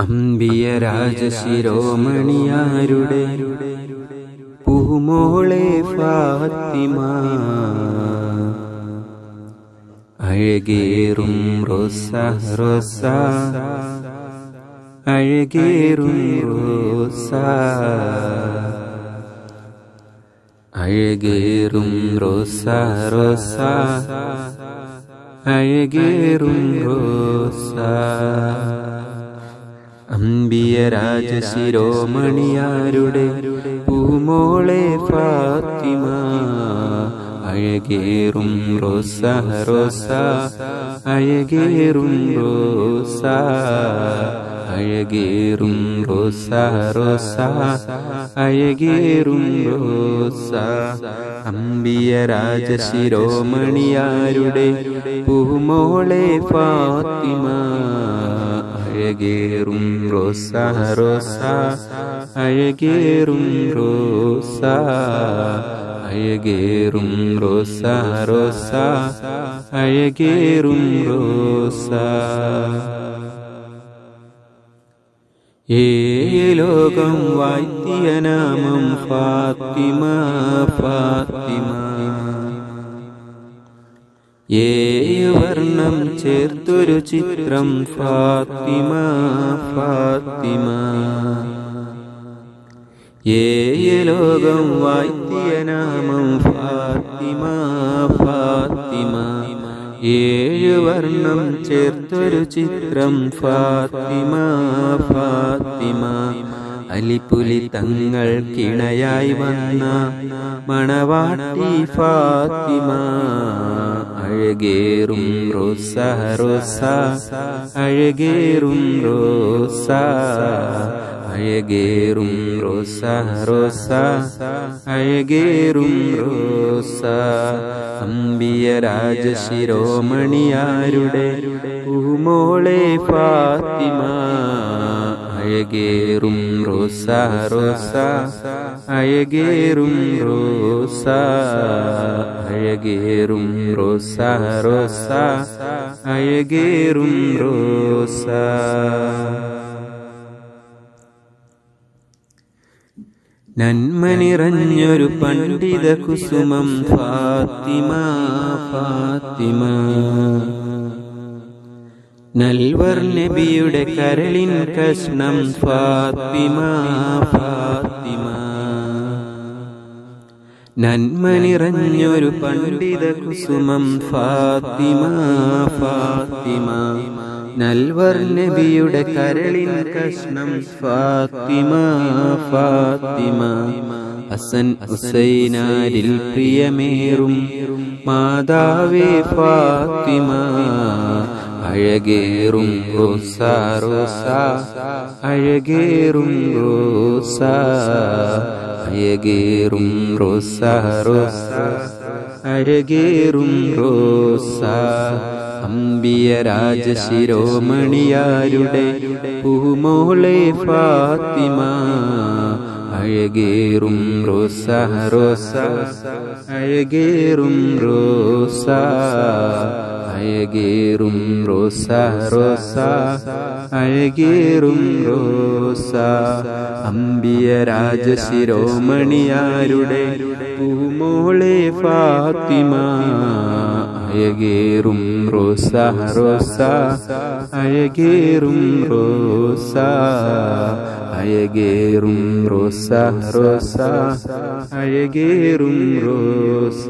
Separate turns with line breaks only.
അമ്പിയ രാജശിരോമണിയാരുടെ പൂമോളെ ഫാത്തിമ. അഴകേറും റോസ റോസ. അഴകേറും റോസ. അഴകേറും റോസ റോസ. അഴകേറും റോസ. അമ്പിയ രാജശിരോമണിയാരുടെ പൂമോളെ ഫാത്തിമ. അഴകേറും റോസ റോസ. അഴകേറും റോസ. അഴകേറും റോസ റോസ. അഴകേറും റോസ. അമ്പിയ രാജശിരോമണിയാരുടെ പൂമോളെ ഫാത്തിമ. അഴകേറും റോസ റോസ അഴകേറും റോസ അഴകേറും റോസ റോസ അഴകേറും റോസ. ഏ ലോകം വാഴ്ത്തിയ ഫാത്തിമ ഫാത്തിമ. ഏഴ് വർണം ചേർത്തൊരു ചിത്രം ഫാത്തിമ ഫാത്തിമ. ഏഴ് ലോകം വാഴ്ത്തിയ നാമം ഫാത്തിമ ഫാത്തിമ. വർണം ചേർത്തൊരു ചിത്രം ഫാത്തിമ ഫാത്തിമ. അലിപ്പുലി തങ്ങൾ കിണയായി വന്ന മണവാട്ടി ഫാത്തിമ. അഴകേറും റോസ റോസ അഴകേറും റോസ. അഴകേറും റോസ റോസ അഴകേറും റോസ. അമ്പിയ രാജശിരോമണിയാരുടെ പൂമോളെ ഫാത്തിമ. അഴകേറും റോസ റോസ അഴകേറും റോസ. അഴകേറും റോസ റോസ അഴകേറും റോസ. നന്മ നിറഞ്ഞൊരു പണ്ഡിത കുസുമം ഫാത്തിമ ഫാത്തിമ. നൽവർ നബിയുടെ കരളിൻ കഷ്ണം ഫാത്തിമ ഫാത്തിമ. നന്മ നിറഞ്ഞൊരു പണ്ഡിത കുസുമം ഫാത്തിമ ഫാത്തിമ. നൽവർ നബിയുടെ കരളിൻ കഷ്ണം ഫാത്തിമ ഫാത്തിമ. അസൻ ഹുസൈനാരിൽ പ്രിയമേറും മാതാവേ ഫാത്തിമ. അഴകേറും റോസ റോസ. അഴകേറും റോസ. അഴകേറും റോസ റോസ. അരകേറും റോസ. അമ്പിയ രാജശിരോമണിയാരുടെ പൂമോളെ ഫാത്തിമ. അഴകേറും റോസ റോസ. അഴകേറും റോസ. അഴകേറും റോസ റോസ അഴകേറും റോസ. അമ്പിയ രാജശിരോമണിയാരുടെ പൂമോളെ ഫാത്തിമ. അഴകേറും റോസ റോസ അഴകേറും റോസ. അയകേറും റോസ റോസ അയകേറും റോസ.